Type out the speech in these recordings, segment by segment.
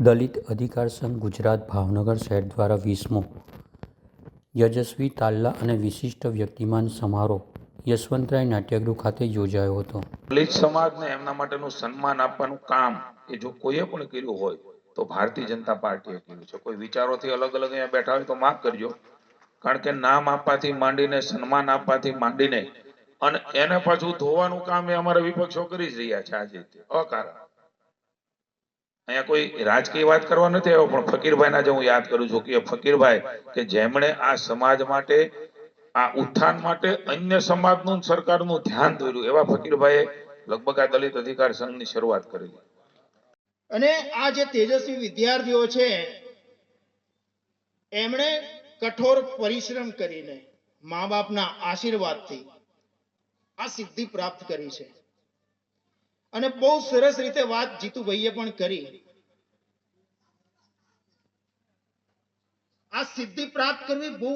દલિત અધિકાર સંઘ ગુજરાત ભાવનગર શહેર દ્વારા વીસમો. યજસ્વી તાલ્લા અને વિશિષ્ટ વ્યક્તિમાન સમારોહ યશવંતરાય નાટ્યગૃહ ખાતે યોજાયો હતો. દલિત સમાજને એમના માટેનું સન્માન આપવાનું કામ એ જો કોઈએ પણ કર્યું હોય, તો ભારતીય જનતા પાર્ટીએ કર્યું છે. કોઈ વિચારોથી અલગ અલગ અહીંયા બેઠા હોય તો માફ કરજો. કારણ કે નામ આપવાથી માંડીને, સન્માન આપવાથી માંડીને અને એને પાછું ધોવાનું કામ એ અમારા વિપક્ષો કરી જ રહ્યા છે આજે. અકારણ. અહીંયા કોઈ રાજકીય વાત કરવા નથી આવ્યો, પણ ફકીરભાઈના જે હું યાદ કરું છું કે ફકીરભાઈ, કે જેમણે આ સમાજ માટે, આ ઉત્થાન માટે અન્ય સમાજનું સરકારનું ધ્યાન દોર્યું, એવા ફકીરભાઈએ લગભગ આ દલિત અધિકાર સંઘની શરૂઆત કરેલી અને આ જે તેજસ્વી વિદ્યાર્થીઓ છે, એમણે કઠોર પરિશ્રમ કરીને મા બાપના આશીર્વાદથી આ સિદ્ધિ પ્રાપ્ત કરી છે. અને બહુ સરસ રીતે વાત જીતુભાઈએ પણ કરી. આ સિદ્ધિ પ્રાપ્ત કરવી બહુ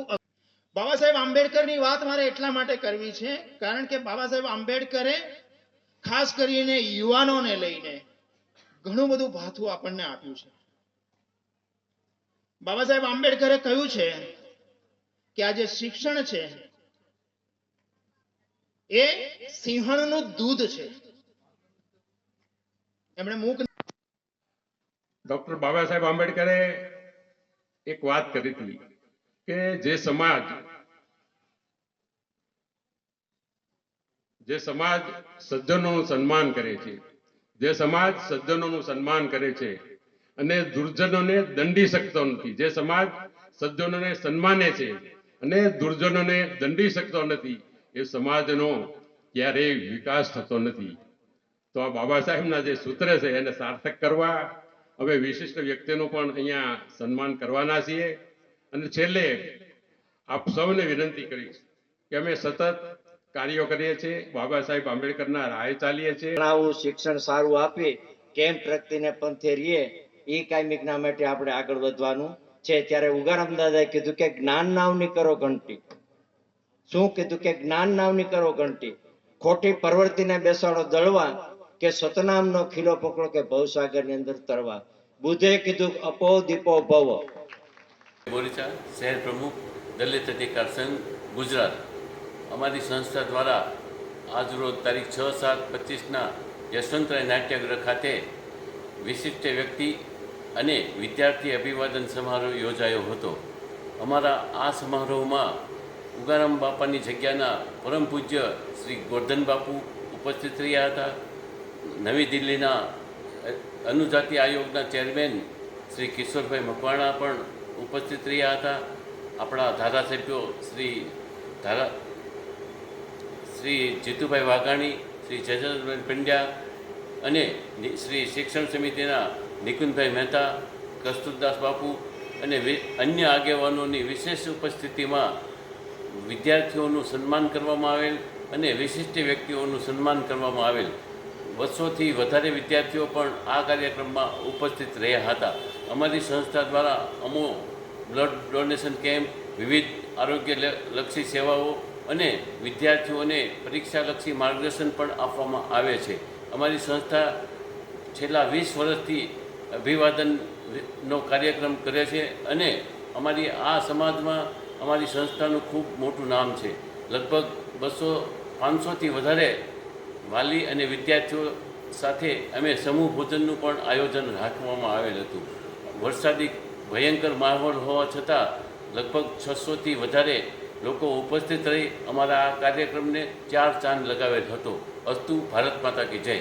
બાબા સાહેબ આંબેડકરની વાત મારે એટલા માટે કરવી છે, કારણ કે બાબા આંબેડકરે ખાસ કરીને યુવાનોને લઈને ઘણું બધું ભાથું આપણને આપ્યું છે. બાબા આંબેડકરે કહ્યું છે કે આ જે શિક્ષણ છે, એ સિંહણનું દૂધ છે. એમણે મૂક ડોક્ટર બાબા સાહેબ આંબેડકરે એક વાત કરી હતી કે જે સમાજ જે સમાજ સજ્જનોનું સન્માન કરે છે, જે સમાજ સજ્જનોનું સન્માન કરે છે અને દુર્જનોને દંડી શકતો નથી, જે સમાજ સજ્જનોને સન્માને છે અને દુર્જનોને દંડી શકતો નથી, એ સમાજનો ક્યારેય વિકાસ થતો નથી. તો આ બાબા સાહેબના જે સૂત્ર છે એને સાર્થક કરવા હવે વિશિષ્ટ વ્યક્તિનું પણ અહીંયા સન્માન કરવાના છીએ. અને છેલ્લે આપ સૌને વિનંતી કરીશ કે અમે સતત કાર્યો કરીએ છીએ. બાબા સાહેબ આંબેડકરના રાહે ચાલીએ છીએ. શિક્ષણ સારું આપી, કેમ પ્રગતિને પંથે રહીએ, એ કાયમિકના માટે આપણે આગળ વધવાનું છે. ત્યારે ઉગારામ દાદાએ કીધું કે જ્ઞાન નાવની કરો ઘંટી. શું કીધું કે જ્ઞાન નાવની કરો ઘંટી? ખોટી પ્રવૃત્તિને બેસાડો, દળવા કે સતનામનો ખીલો પકડો કે ભવસાગરની અંદર તરવા. બુધે કીધું, અપો દીપો ભવ. બોરીચા શહેર પ્રમુખ, દલિત અધિકાર સંઘ, ગુજરાત. અમારી સંસ્થા દ્વારા આજરોજ તારીખ છ સાત પચીસના યશવંતરાય નાટ્યગૃહ ખાતે વિશિષ્ટ વ્યક્તિ અને વિદ્યાર્થી અભિવાદન સમારોહ યોજાયો હતો. અમારા આ સમારોહમાં ઉગારામ બાપાની જગ્યાના પરમ પૂજ્ય શ્રી ગોર્ધન બાપુ ઉપસ્થિત રહ્યા હતા. નવી દિલ્હીના અનુજાતિ આયોગના ચેરમેન શ્રી કિશોરભાઈ મકવાણા પણ ઉપસ્થિત રહ્યા હતા. આપણા ધારાસભ્યો શ્રી ધારા શ્રી જીતુભાઈ વાઘાણી, શ્રી જજરબેન પંડ્યા અને શ્રી શિક્ષણ સમિતિના નિકુંજભાઈ મહેતા, કસ્તુરદાસ બાપુ અને અન્ય આગેવાનોની વિશેષ ઉપસ્થિતિમાં વિદ્યાર્થીઓનું સન્માન કરવામાં આવેલ અને વિશિષ્ટ વ્યક્તિઓનું સન્માન કરવામાં આવેલ. બસોથી વધારે વિદ્યાર્થીઓ પણ આ કાર્યક્રમમાં ઉપસ્થિત રહ્યા હતા. અમારી સંસ્થા દ્વારા અમો બ્લડ ડોનેશન કેમ્પ, વિવિધ આરોગ્ય લક્ષી સેવાઓ અને વિદ્યાર્થીઓને પરીક્ષાલક્ષી માર્ગદર્શન પણ આપવામાં આવે છે. અમારી સંસ્થા છેલ્લા વીસ વર્ષથી અભિવાદનનો કાર્યક્રમ કરે છે અને અમારી આ સમાજમાં અમારી સંસ્થાનું ખૂબ મોટું નામ છે. લગભગ બસો પાંચસોથી વધારે વાલી અને વિદ્યાર્થીઓ સાથે અમે સમૂહ ભોજનનું પણ આયોજન રાખવામાં આવેલ હતું. વરસાદી ભયંકર માહોલ હોવા છતાં લગભગ છસોથી વધારે લોકો ઉપસ્થિત રહી અમારા આ કાર્યક્રમને ચાર ચાંદ લગાવેલ હતો. અસ્તુ ભારત માતા કી જય.